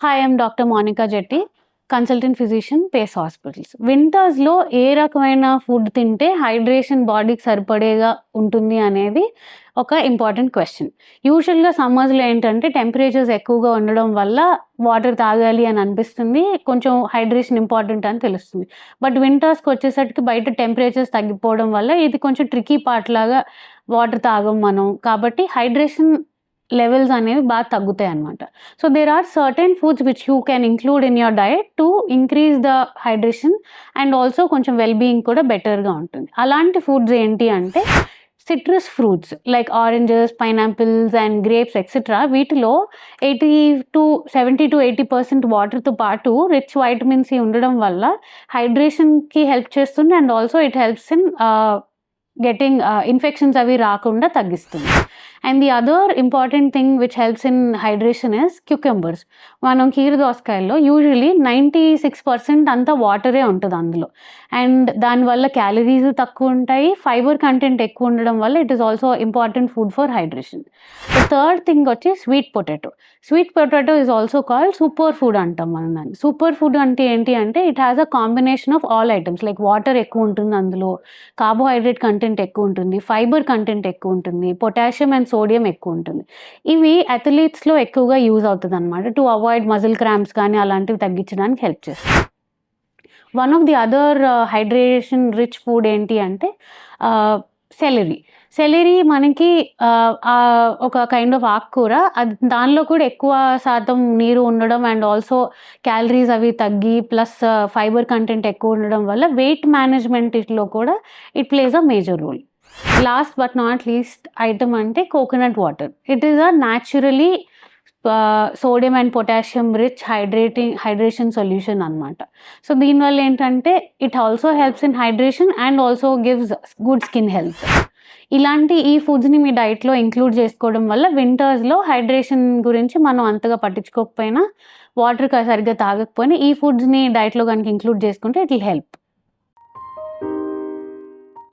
Hi I'm doctor Monika Jetti consultant physician Pace hospitals వింటర్స్లో ఏ రకమైన food తింటే hydration బాడీకి సరిపడేగా ఉంటుంది అనేది ఒక ఇంపార్టెంట్ క్వశ్చన్ యూజువల్గా సమ్మర్స్లో ఏంటంటే టెంపరేచర్స్ ఎక్కువగా ఉండడం వల్ల వాటర్ తాగాలి అని అనిపిస్తుంది కొంచెం హైడ్రేషన్ ఇంపార్టెంట్ అని తెలుస్తుంది. బట్ వింటర్స్కి వచ్చేసరికి బయట టెంపరేచర్స్ తగ్గిపోవడం వల్ల ఇది కొంచెం ట్రికీ పార్ట్ లాగా వాటర్ తాగం మనం. కాబట్టి హైడ్రేషన్ లెవెల్స్ అనేవి బాగా తగ్గుతాయి అనమాట so there are certain foods which you can include in your diet to increase the hydration and also కొంచెం వెల్ బీయింగ్ కూడా బెటర్గా ఉంటుంది. అలాంటి ఫుడ్స్ ఏంటి అంటే citrus fruits like oranges pineapples and grapes etcetera వీటిలో eighty to seventy to eighty percent వాటర్తో పాటు రిచ్ వైటమిన్ సి ఉండడం వల్ల హైడ్రేషన్కి హెల్ప్ చేస్తుంది and also it helps in getting infections అవి రాకుండా తగ్గిస్తుంది. And the other important thing which helps in hydration is cucumbers మనం కీర దోసకాయల్లో యూజువలీ నైంటీ సిక్స్ పర్సెంట్ అంతా వాటరే ఉంటుంది అందులో. అండ్ దానివల్ల క్యాలరీస్ తక్కువ ఉంటాయి ఫైబర్ కంటెంట్ ఎక్కువ ఉండడం వల్ల it is also important food for hydration third thing వచ్చి sweet potato sweet potato is also called super food అంటాం మనం దాన్ని. సూపర్ ఫుడ్ అంటే ఏంటి అంటే it has a combination of all items like water ఎక్కువ ఉంటుంది అందులో కార్బోహైడ్రేట్ కంటెంట్ ఎక్కువ ఉంటుంది ఫైబర్ కంటెంట్ ఎక్కువ ఉంటుంది పొటాషియం అండ్ సోడియం ఎక్కువ ఉంటుంది. ఇవి అథ్లీట్స్లో ఎక్కువగా యూజ్ అవుతుంది అనమాట టు అవాయిడ్ మజిల్ క్రాంప్స్ కానీ అలాంటివి తగ్గించడానికి హెల్ప్ చేస్తుంది one of the other hydration rich food ఏంటి అంటే uh, సెలరీ సెలరీ మనకి uh, ఒక కైండ్ ఆఫ్ ఆకుకూర అది దానిలో కూడా ఎక్కువ శాతం నీరు ఉండడం అండ్ ఆల్సో క్యాలరీస్ అవి తగ్గి ప్లస్ ఫైబర్ కంటెంట్ ఎక్కువ ఉండడం వల్ల వెయిట్ మేనేజ్మెంట్లో కూడా it plays a major role last but not least item అంటే coconut water it is a naturally sodium and potassium rich hydrating hydration solution అనమాట సో దీనివల్ల ఏంటంటే it also helps in hydration and also gives good skin health ఇలాంటి ఈ ఫుడ్స్ని మీ డైట్లో include చేసుకోవడం వల్ల వింటర్స్లో hydration గురించి మనం అంతగా పట్టించుకోకపోయినా వాటర్ సరిగ్గా తాగకపోయినా ఈ ఫుడ్స్ని డైట్లో కనుక ఇంక్లూడ్ చేసుకుంటే ఇట్ విల్ హెల్ప్